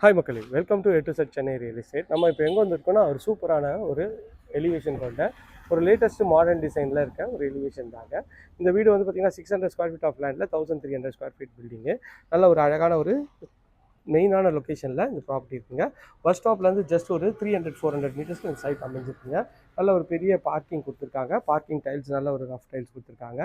Hi மக்களே. Welcome to எட்டு செட் சென்னை ரியல் எஸ்டேட் நம்ம இப்போ எங்கே வந்திருக்கோம்னா ஒரு சூப்பரான ஒரு எலிவேஷன் கொண்ட ஒரு லேட்டஸ்ட் மாடர்ன் டிசைனில் இருக்க ஒரு எலிவேஷன் தாங்க. இந்த வீடு வந்து பார்த்தீங்கன்னா six hundred square feet of லேண்டில் thousand three hundred square feet building நல்ல ஒரு அழகான ஒரு மெயினான லொக்கேஷனில் இந்த ப்ராப்பர்ட்டி இருக்குங்க. பஸ் ஸ்டாப்லேருந்து ஜஸ்ட் ஒரு த்ரீ ஹண்ட்ரட் ஃபோர் ஹண்ட்ரட் மீட்டர்ஸ்க்கு இந்த சைட் அமைஞ்சிருக்குங்க. நல்ல ஒரு பெரிய பார்க்கிங் கொடுத்துருக்காங்க. பார்க்கிங் டைல்ஸ் நல்ல ஒரு ரஃப் டைல்ஸ் கொடுத்துருக்காங்க.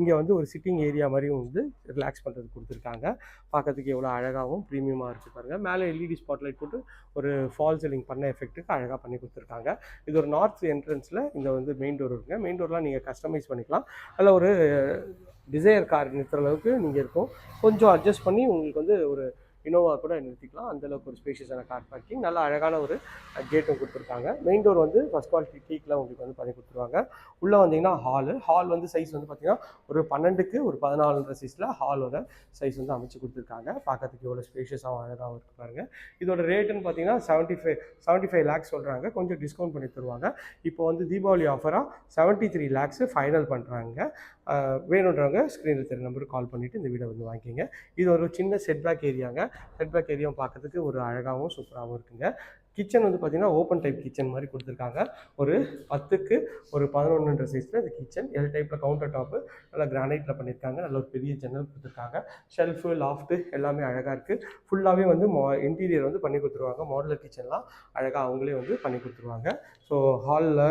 இங்கே வந்து ஒரு சிட்டிங் ஏரியா மாதிரியும் வந்து ரிலாக்ஸ் பண்ணுறது கொடுத்துருக்காங்க. பார்க்கறதுக்கு எவ்வளோ அழகாகவும் ப்ரீமியமாக இருக்குது பாருங்கள் மேலே எல்இடி ஸ்பாட்லைட் போட்டு ஒரு ஃபால் சீலிங் பண்ண எஃபெக்ட்டுக்கு அழகாக பண்ணி கொடுத்துருக்காங்க. இது ஒரு நார்த் என்ட்ரன்ஸில் இந்த வந்து மெயின் டோர் இருக்குங்க. மெயின் டோர்லாம் நீங்கள் கஸ்டமைஸ் பண்ணிக்கலாம். அதில் ஒரு டிசையர் கார் நிறுத்துற அளவுக்கு நீங்கள் இருக்கும். கொஞ்சம் அட்ஜஸ்ட் பண்ணி உங்களுக்கு வந்து ஒரு இனோவா கூட நிறுத்திக்கலாம். அந்தளவுக்கு ஒரு ஸ்பேஷியஸான கார் பார்க்கிங் நல்ல அழகான ஒரு கேட்டும் கொடுத்துருக்காங்க. மெயின் டோர் வந்து ஃபஸ்ட் குவாலிட்டி டீக்கில் உங்களுக்கு வந்து பண்ணி கொடுத்துருவாங்க. உள்ளே வந்தீங்கன்னா ஹாலு ஹால் வந்து சைஸ் வந்து பார்த்தீங்கன்னா ஒரு பன்னெண்டுக்கு ஒரு பதினாலுன்ற சைஸில் ஹாலோட சைஸ் வந்து அமைச்சு கொடுத்துருக்காங்க. பார்க்கறதுக்கு எவ்வளோ ஸ்பேஷியஸாகவும் அழகாகவும் இருக்கு பாருங்க. இதோட ரேட்டுன்னு பார்த்தீங்கன்னா seventy five seventy five lakhs சொல்கிறாங்க கொஞ்சம் டிஸ்கவுண்ட் பண்ணி தருவாங்க. இப்போ வந்து தீபாவளி ஆஃபராக செவன்ட்டி த்ரீ லேக்ஸு ஃபைனல் பண்ணுறாங்க வேணுன்றவங்க ஸ்க்ரீனில் தெரிய நம்பருக்கு கால் பண்ணிவிட்டு இந்த வீடை வந்து வாங்கிக்கிங்க. இது ஒரு சின்ன செட்பேக் ஏரியாங்க ஹெட்பேக் ஏரியாவும் பார்க்கறதுக்கு ஒரு அழகாகவும் சூப்பராகவும் இருக்குங்க. கிச்சன் வந்து பார்த்தீங்கன்னா ஓப்பன் டைப் கிச்சன் மாதிரி கொடுத்துருக்காங்க. ஒரு பத்துக்கு ஒரு பதினொன்றுன்ற சைஸில் இந்த கிச்சன் எல் டைப்பில் கவுண்டர் டாப்பு நல்லா கிரானைட்டில் பண்ணியிருக்காங்க. நல்ல ஒரு பெரிய ஜன்னல் கொடுத்துருக்காங்க. ஷெல்ஃபு லாஃப்ட்டு எல்லாமே அழகாக இருக்குது ஃபுல்லாகவே வந்து மா இன்டீரியர் வந்து பண்ணி கொடுத்துருவாங்க. மாடலர் கிச்சன்லாம் அழகாக அவங்களே வந்து பண்ணி கொடுத்துருவாங்க. ஸோ ஹாலில்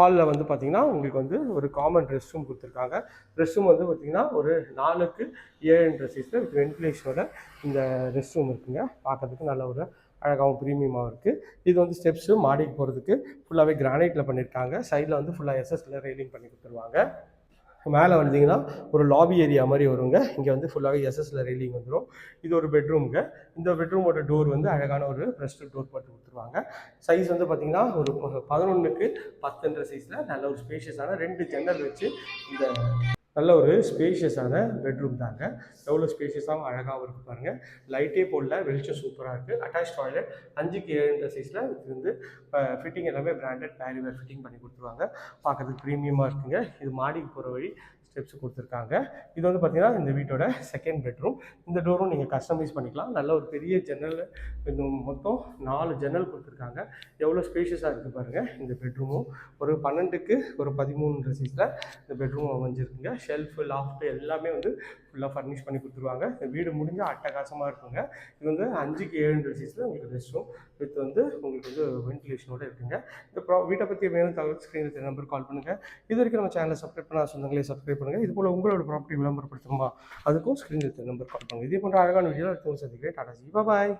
ஹாலில் வந்து பார்த்திங்கன்னா உங்களுக்கு வந்து ஒரு காமன் ரெஸ்ட் ரூம் கொடுத்துருக்காங்க. ரெஸ்ட் ரூம் வந்து பார்த்தீங்கன்னா ஒரு நாலுக்கு ஏழுன்ற சீஸில் வித் வென்டிலேஷனோட இந்த ரெஸ்ட் ரூம் இருக்குங்க. பார்க்கறதுக்கு நல்ல ஒரு அழகாகவும் ப்ரீமியமாகவும் இருக்குது இது வந்து ஸ்டெப்ஸு மாடிக்கு போகிறதுக்கு ஃபுல்லாகவே கிரானைட்டில் பண்ணியிருக்காங்க சைடில் வந்து ஃபுல்லாக எஸ்எஸ்ல ரெயிலிங் பண்ணி கொடுத்துருவாங்க. மேலே வந்தீங்கன்னா ஒரு லாபி ஏரியா மாதிரி வருங்க. இங்கே வந்து ஃபுல்லாகவே எஸ்எஸ்ல ரெயிலிங் வந்துடும் இது ஒரு பெட்ரூமுங்க இந்த பெட்ரூமோட டோர் வந்து அழகான ஒரு பிரஸ்ட் டோர் போட்டு கொடுத்துருவாங்க. சைஸ் வந்து பார்த்தீங்கன்னா ஒரு பதினொன்றுக்கு பத்துன்ற சைஸில் நல்ல ஒரு ஸ்பேஷியஸான ரெண்டு ஜன்னல் வச்சு இந்த நல்ல ஒரு ஸ்பேஷியஸான பெட்ரூம் தாங்க. எவ்வளோ ஸ்பேஷியஸாகவும் அழகாகவும் இருக்கு பாருங்கள் லைட்டே போடல வெளிச்சம் சூப்பராக இருக்குது அட்டாச் டாய்லெட் அஞ்சுக்கு ஏழுன்ற சைஸில் இது வந்து ஃபிட்டிங் எல்லாமே பிராண்டட் பேரிவேர் ஃபிட்டிங் பண்ணி கொடுத்துருவாங்க. பார்க்கறதுக்கு ப்ரீமியமாக இருக்குங்க. இது மாடிக்கு போகிற வழி ஸ்டெப்ஸ் கொடுத்துருக்காங்க. இது வந்து பார்த்தீங்கன்னா இந்த வீட்டோட செகண்ட் பெட்ரூம் இந்த டோரும் நீங்கள் கஸ்டமைஸ் பண்ணிக்கலாம். நல்ல ஒரு பெரிய ஜன்னல் இது மொத்தம் நாலு ஜன்னல் கொடுத்துருக்காங்க. எவ்வளோ ஸ்பேஷியஸாக இருக்குது பாருங்கள் இந்த பெட்ரூமும் ஒரு பன்னெண்டுக்கு ஒரு பதிமூணுன்ற சீஸில் இந்த பெட்ரூம் அமைஞ்சிருக்குங்க. ஷெல்ஃபு லாஃப்ட் எல்லாமே வந்து ஃபுல்லாக ஃபர்னிஷ் பண்ணி கொடுத்துருவாங்க. இந்த வீடு முடிஞ்சால் அட்டகாசமாக இருக்குங்க. இது வந்து அஞ்சுக்கு ஏழுன்ற சைஸில் உங்களுக்கு ரெஸ்ட் ரூம் வித் வந்து உங்களுக்கு வந்து வென்டிலேஷனோட இருக்குங்க. இந்த ப்ரா வீட்டை பற்றி வேணும் தகவல் ஸ்க்ரீனில் நம்பர் கால் பண்ணுங்கள் இது வரைக்கும் நம்ம சேனலை சப்ஸ்கிரைப் பண்ண சொந்தங்களே சப்ஸ்கிரைப் பண்ணுங்கள் இது போல் உங்களோட ப்ராப்பர்ட்டி விளம்பரப்படுத்தணுமா அதுக்கும் ஸ்க்ரீனில் நம்பர் கால் பண்ணுங்கள் இதே போன்ற அழகான வீடியோ அடுத்தவங்க சந்திக்கிறேன். டாடா ஜி. பாய்